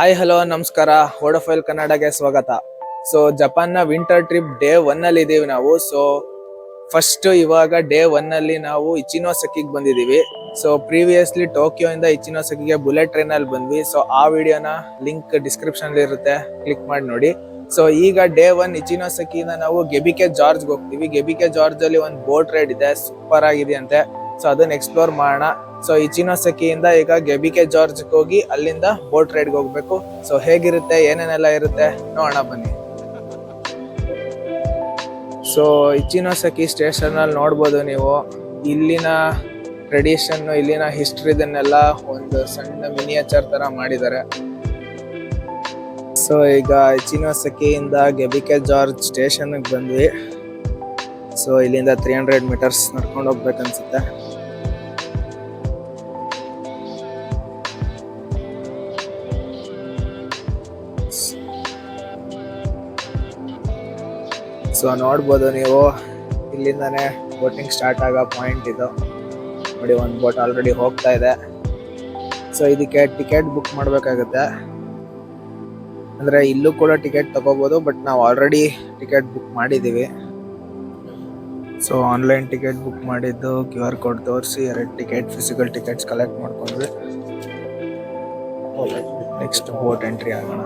Hi hello ನಮಸ್ಕಾರ. ಓಡೋಫೈಲ್ ಕನ್ನಡಗೆ ಸ್ವಾಗತ. So ಜಪಾನ್ನ ವಿಂಟರ್ ಟ್ರಿಪ್ ಡೇ ಒನ್ ಅಲ್ಲಿ ಇದೀವಿ ನಾವು. ಸೊ ಫಸ್ಟ್ ಇವಾಗ ಡೇ ಒನ್ ಅಲ್ಲಿ ನಾವು ಇಚಿನೋಸಕಿಗೆ ಬಂದಿದೀವಿ. ಸೊ ಪ್ರೀವಿಯಸ್ಲಿ ಟೋಕಿಯೋ ಇಂದ ಇಚಿನೋಸಕಿಗೆ ಬುಲೆಟ್ ಟ್ರೈನ್ ಅಲ್ಲಿ ಬಂದ್ವಿ. ಸೊ ಆ ವಿಡಿಯೋನ ಲಿಂಕ್ ಡಿಸ್ಕ್ರಿಪ್ಷನ್ ಇರುತ್ತೆ. ಕ್ಲಿಕ್ ಮಾಡಿ ನೋಡಿ. ಸೊ ಈಗ ಡೇ ಒನ್ ಇಚಿನೋಸಕಿಯಿಂದ ನಾವು ಗೆಬಿಕೆ ಜಾರ್ಜ್ ಹೋಗ್ತೀವಿ. ಗೆಬಿಕೆ ಜಾರ್ಜ್ ಅಲ್ಲಿ ಒಂದು ಬೋಟ್ ರೈಡ್ ಇದೆ. ಸೂಪರ್ ಆಗಿದೆಯಂತೆ. ಸೊ ಅದನ್ನ ಎಕ್ಸ್ಪ್ಲೋರ್ ಮಾಡೋಣ. ಸೊ ಇಚಿನೋಸಕಿಯಿಂದ ಈಗ ಗೆಬಿಕೆ ಜಾರ್ಜ್ ಹೋಗಿ ಅಲ್ಲಿಂದ ಬೋಟ್ ರೈಡ್ಗೆ ಹೋಗ್ಬೇಕು. ಸೊ ಹೇಗಿರುತ್ತೆ, ಏನೇನೆಲ್ಲ ಇರುತ್ತೆ, ನೋಡೋಣ ಬನ್ನಿ. ಸೊ ಸ್ಟೇಷನ್ ಅಲ್ಲಿ ನೋಡ್ಬೋದು ನೀವು. ಇಲ್ಲಿನ ಟ್ರೆಡಿಷನ್ ಇಲ್ಲಿನ ಹಿಸ್ಟ್ರಿದನ್ನೆಲ್ಲ ಒಂದು ಸಣ್ಣ ಮಿನಿಯೇಚರ್ ತರ ಮಾಡಿದ್ದಾರೆ. ಸೊ ಈಗ ಇಚಿನೋಸಕಿಯಿಂದ ಗೆಬಿಕೆ ಜಾರ್ಜ್ ಸ್ಟೇಷನ್ ಬಂದ್ವಿ. ಸೊ ಇಲ್ಲಿಂದ ತ್ರೀ ಹಂಡ್ರೆಡ್ ಮೀಟರ್ಸ್ ನಡ್ಕೊಂಡು ಹೋಗ್ಬೇಕನ್ಸುತ್ತೆ. ಸೊ ನೋಡ್ಬೋದು ನೀವು. ಇಲ್ಲಿಂದನೇ ಬೋಟಿಂಗ್ ಸ್ಟಾರ್ಟ್ ಆಗೋ ಪಾಯಿಂಟ್ ಇದು. ನೋಡಿ, ಒಂದು ಬೋಟ್ ಆಲ್ರೆಡಿ ಹೋಗ್ತಾ ಇದೆ. ಸೊ ಇದಕ್ಕೆ ಟಿಕೆಟ್ ಬುಕ್ ಮಾಡಬೇಕಾಗುತ್ತೆ. ಅಂದರೆ, ಇಲ್ಲೂ ಕೂಡ ಟಿಕೆಟ್ ತಗೋಬೋದು ಬಟ್ ನಾವು ಆಲ್ರೆಡಿ ಟಿಕೆಟ್ ಬುಕ್ ಮಾಡಿದ್ದೀವಿ ಸೊ ಆನ್ಲೈನ್ ಟಿಕೆಟ್ ಬುಕ್ ಮಾಡಿದ್ದು ಕ್ಯೂ ಆರ್ ಕೋಡ್ ತೋರಿಸಿ, ಎರಡು ಟಿಕೆಟ್ ಫಿಸಿಕಲ್ ಟಿಕೆಟ್ಸ್ ಕಲೆಕ್ಟ್ ಮಾಡ್ಕೊಂಡ್ವಿ. ನೆಕ್ಸ್ಟ್ ಬೋಟ್ ಎಂಟ್ರಿ ಆಗೋಣ.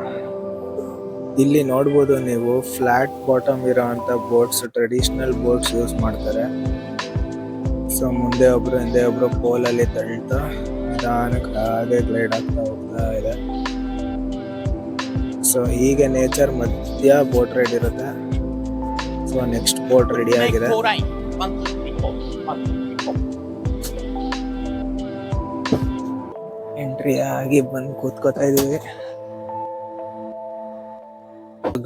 ಇಲ್ಲಿ ನೋಡಬಹುದು ನೀವು ಫ್ಲಾಟ್ ಬಾಟಮ್ ಇರೋ ಅಂತ ಬೋಟ್ಸ್ ಟ್ರೆಡಿಷನಲ್ ಬೋಟ್ಸ್ ಯೂಸ್ ಮಾಡ್ತಾರೆ. ಸೊ ಮುಂದೆ ಒಬ್ರು ಹಿಂದೆ ಒಬ್ರು ಪೋಲ್ ಅಲ್ಲಿ ತಳ್ತಾ ನಿಧಾನಕ್ಕೆ ಹಾಗೆ ಗ್ಲೈಡ್ ಆಗ್ತಾ ಹೋಗ್ತಾ ಇದೆ. ಸೊ ಹೀಗೆ ನೇಚರ್ ಮಧ್ಯ ಬೋಟ್ ರೈಡ್ ಇರುತ್ತೆ. ಸೊ ನೆಕ್ಸ್ಟ್ ಬೋಟ್ ರೆಡಿ ಆಗಿದೆ. ಎಂಟ್ರಿ ಆಗಿ ಬಂದು ಕೂತ್ಕೋತಾ ಇದೀವಿ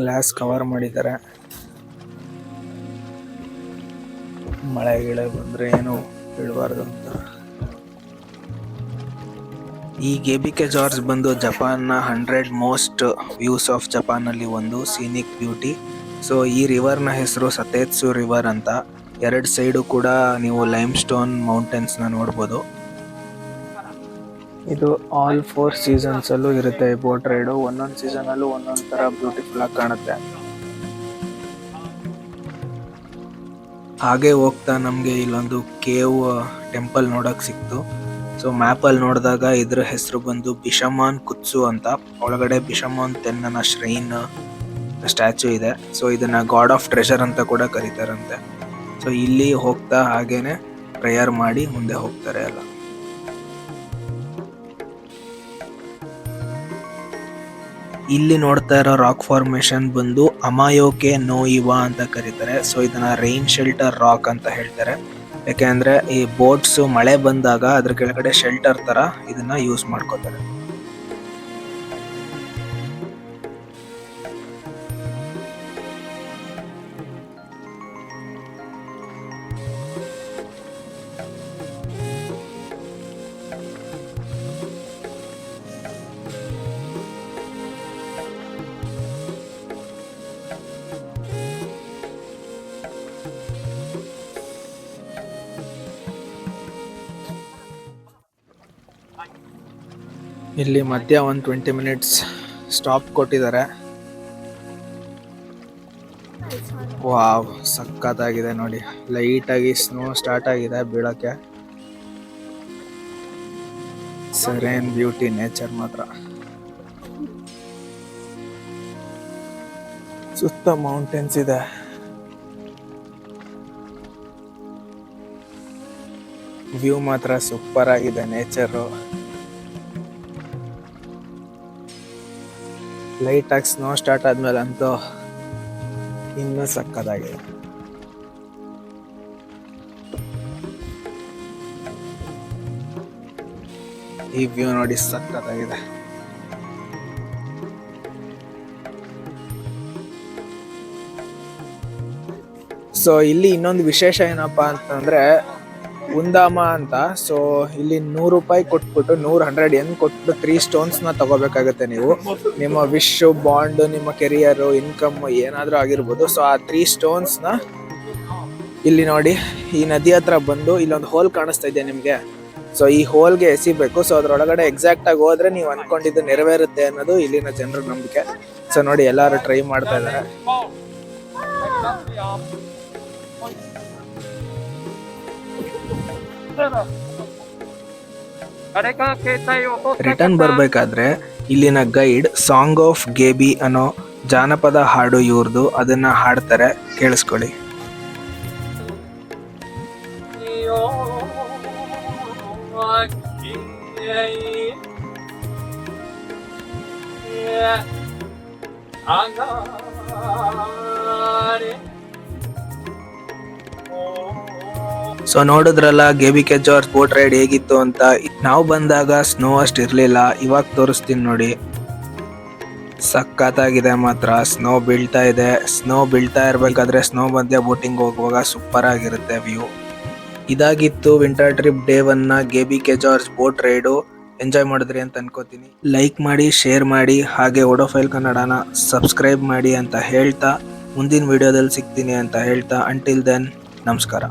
ಗ್ಲಾಸ್ ಕವರ್ ಮಾಡಿದ್ದಾರೆ. ಮಳೆ ಗಿಳೆ ಬಂದ್ರೆ ಏನು ಹೇಳಬಾರ್ದು ಅಂತ. ಈ ಗೆಬಿಕೆ ಜಾರ್ಜ್ ಬಂದು ಜಪಾನ್ನ hundred most views of Japan ಅಲ್ಲಿ ಒಂದು ಸೀನಿಕ್ ಬ್ಯೂಟಿ ಸೊ ಈ ರಿವರ್ನ ಹೆಸರು ಸತೇತ್ಸು ರಿವರ್ ಅಂತ. ಎರಡು ಸೈಡು ಕೂಡ ನೀವು ಲೈಮ್ ಸ್ಟೋನ್ ಮೌಂಟೇನ್ಸ್ನ ನ ನೋಡ್ಬೋದು. ಇದು ಆಲ್ ಫೋರ್ ಸೀಸನ್ಸ್ ಅಲ್ಲೂ ಇರುತ್ತೆ ಈ ಬೋಟ್ ರೈಡು ಒಂದೊಂದು ಸೀಸನ್ ಅಲ್ಲೂ ಒಂದೊಂದ್ ತರ ಬ್ಯೂಟಿಫುಲ್ ಆಗಿ ಕಾಣುತ್ತೆ. ಹಾಗೆ ಹೋಗ್ತಾ ನಮಗೆ ಇಲ್ಲೊಂದು ಕೇವ್ ಟೆಂಪಲ್ ನೋಡಕ್ ಸಿಕ್ತು. ಸೊ ಮ್ಯಾಪ್ ಅಲ್ಲಿ ನೋಡಿದಾಗ ಇದ್ರ ಹೆಸರು ಬಂದು ಬಿಷಮಾನ್ ಕುತ್ಸು ಅಂತ. ಒಳಗಡೆ ಬಿಷಮಾನ್ ತೆನ್ನನ ಶ್ರೈನ್ ಸ್ಟ್ಯಾಚು ಇದೆ. ಸೊ ಇದನ್ನ ಗಾಡ್ ಆಫ್ ಟ್ರೆಷರ್ ಅಂತ ಕೂಡ ಕರೀತಾರಂತೆ. ಸೊ ಇಲ್ಲಿ ಹೋಗ್ತಾ ಹಾಗೇನೆ ಪ್ರೇಯರ್ ಮಾಡಿ ಮುಂದೆ ಹೋಗ್ತಾರೆ ಎಲ್ಲ. ಇಲ್ಲಿ ನೋಡ್ತಾ ಇರೋ ರಾಕ್ ಫಾರ್ಮೇಶನ್ ಬಂದು ಅಮಾಯೋಕೆ ನೋಯಿವಾ ಅಂತ ಕರೀತಾರೆ. ಸೊ ಇದನ್ನ ರೈನ್ ಶೆಲ್ಟರ್ ರಾಕ್ ಅಂತ ಹೇಳ್ತಾರೆ. ಯಾಕೆಂದ್ರೆ ಈ ಬೋಟ್ಸ್ ಮಳೆ ಬಂದಾಗ ಅದ್ರ ಕೆಳಗಡೆ ಶೆಲ್ಟರ್ ತರ ಇದನ್ನ ಯೂಸ್ ಮಾಡ್ಕೋತಾರೆ. ಇಲ್ಲಿ ಮಧ್ಯ ಒಂದು ಟ್ವೆಂಟಿ ಮಿನಿಟ್ಸ್ ಸ್ಟಾಪ್ ಕೊಟ್ಟಿದ್ದಾರೆ. ವಾವ್ ಸಕ್ಕತ್ತಾಗಿದೆ ನೋಡಿ. ಲೈಟಾಗಿ ಸ್ನೋ ಸ್ಟಾರ್ಟ್ ಆಗಿದೆ ಬೀಳಕ್ಕೆ. ಸರೇನ್ ಬ್ಯೂಟಿ, ನೇಚರ್ ಮಾತ್ರ. ಸುತ್ತ ಮೌಂಟೇನ್ಸ್ ಇದೆ. ವ್ಯೂ ಮಾತ್ರ ಸೂಪರ್ ಆಗಿದೆ ನೇಚರು. ಲೈಟ್ ಆಗಿ ಸ್ನೋ ಸ್ಟಾರ್ಟ್ ಆದ್ಮೇಲೆ ಅಂತೂ ಇನ್ನೂ ಸಕ್ಕದಾಗಿದೆ. ಈ ವ್ಯೂ ನೋಡಿ ಸಕ್ಕತ್ತಾಗಿದೆ ಸೊ ಇಲ್ಲಿ ಇನ್ನೊಂದು ವಿಶೇಷ ಏನಪ್ಪಾ ಅಂತಂದ್ರೆ ಉಂದಾಮ ಅಂತ. ಸೊ ಇಲ್ಲಿ ನೂರು ರೂಪಾಯಿ ಕೊಟ್ಬಿಟ್ಟು ನೂರ್ ಹಂಡ್ರೆಡ್ ಎನ್ ಕೊಟ್ಬಿಟ್ಟು ತ್ರೀ ಸ್ಟೋನ್ಸ್ನ ತಗೋಬೇಕಾಗತ್ತೆ ನೀವು. ನಿಮ್ಮ ವಿಶ್ ಬಾಂಡ್ ನಿಮ್ಮ ಕೆರಿಯರ್ ಇನ್ಕಮ್ ಏನಾದ್ರೂ ಆಗಿರ್ಬೋದು. ಸೊ ಆ ತ್ರೀ ಸ್ಟೋನ್ಸ್ನ ಇಲ್ಲಿ ನೋಡಿ, ಈ ನದಿ ಹತ್ರ ಬಂದು ಇಲ್ಲೊಂದು ಹೋಲ್ ಕಾಣಿಸ್ತಾ ಇದೆ ನಿಮ್ಗೆ. ಸೊ ಈ ಹೋಲ್ಗೆ ಎಸಿಬೇಕು. ಸೊ ಅದ್ರೊಳಗಡೆ ಎಕ್ಸಾಕ್ಟ್ ಆಗಿ ಹೋದ್ರೆ ನೀವು ಅನ್ಕೊಂಡಿದ್ದು ನೆರವೇರುತ್ತೆ ಅನ್ನೋದು ಇಲ್ಲಿನ ಜನರ ನಂಬಿಕೆ. ಸೊ ನೋಡಿ, ಎಲ್ಲರೂ ಟ್ರೈ ಮಾಡ್ತಾ ಇದಾರೆ ರಿಟರ್ನ್ ಬರಬೇಕಾದ್ರೆ ಇಲ್ಲಿನ ಗೈಡ್ ಸಾಂಗ್ ಆಫ್ ಗೇಬಿ ಅನ್ನೋ ಜಾನಪದ ಹಾಡು ಇವ್ರದು ಅದನ್ನ ಹಾಡ್ತಾರೆ. ಕೇಳಿಸ್ಕೊಳ್ಳಿ. ಸೊ ನೋಡಿದ್ರಲ್ಲ ಗೆಬಿ ಕೆ ಜಾರ್ಜ್ ಬೋಟ್ ರೈಡ್ ಹೇಗಿತ್ತು ಅಂತ. ನಾವು ಬಂದಾಗ ಸ್ನೋ ಅಷ್ಟು ಇರಲಿಲ್ಲ. ಇವಾಗ ತೋರಿಸ್ತೀನಿ ನೋಡಿ. ಸಖತ್ತಾಗಿದೆ ಮಾತ್ರ. ಸ್ನೋ ಬೀಳ್ತಾ ಇದೆ. ಸ್ನೋ ಬೀಳ್ತಾ ಇರಬೇಕಾದ್ರೆ ಸ್ನೋ ಮಧ್ಯೆ ಬೋಟಿಂಗ್ ಹೋಗುವಾಗ ಸೂಪರ್ ಆಗಿರುತ್ತೆ ವ್ಯೂ ಇದಾಗಿತ್ತು winter trip day ಒನ್ನ Geibikei gorge boat ride enjoy ಮಾಡಿದ್ರಿ ಅಂತ ಅನ್ಕೋತೀನಿ. ಲೈಕ್ ಮಾಡಿ ಶೇರ್ ಮಾಡಿ, ಹಾಗೆ ಓಡೋಫೈಲ್ ಕನ್ನಡನ ಸಬ್ಸ್ಕ್ರೈಬ್ ಮಾಡಿ ಅಂತ ಹೇಳ್ತಾ, ಮುಂದಿನ ವಿಡಿಯೋದಲ್ಲಿ ಸಿಗ್ತೀನಿ ಅಂತ ಹೇಳ್ತಾ ಅಂಟಿಲ್ ದೆನ್ ನಮಸ್ಕಾರ.